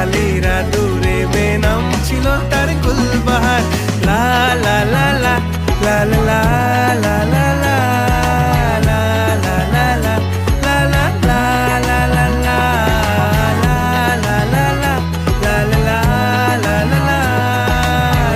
ডালিরা দূরে বেনাম ছিল তার গুলবাহার। লা লা লা লা লা লা।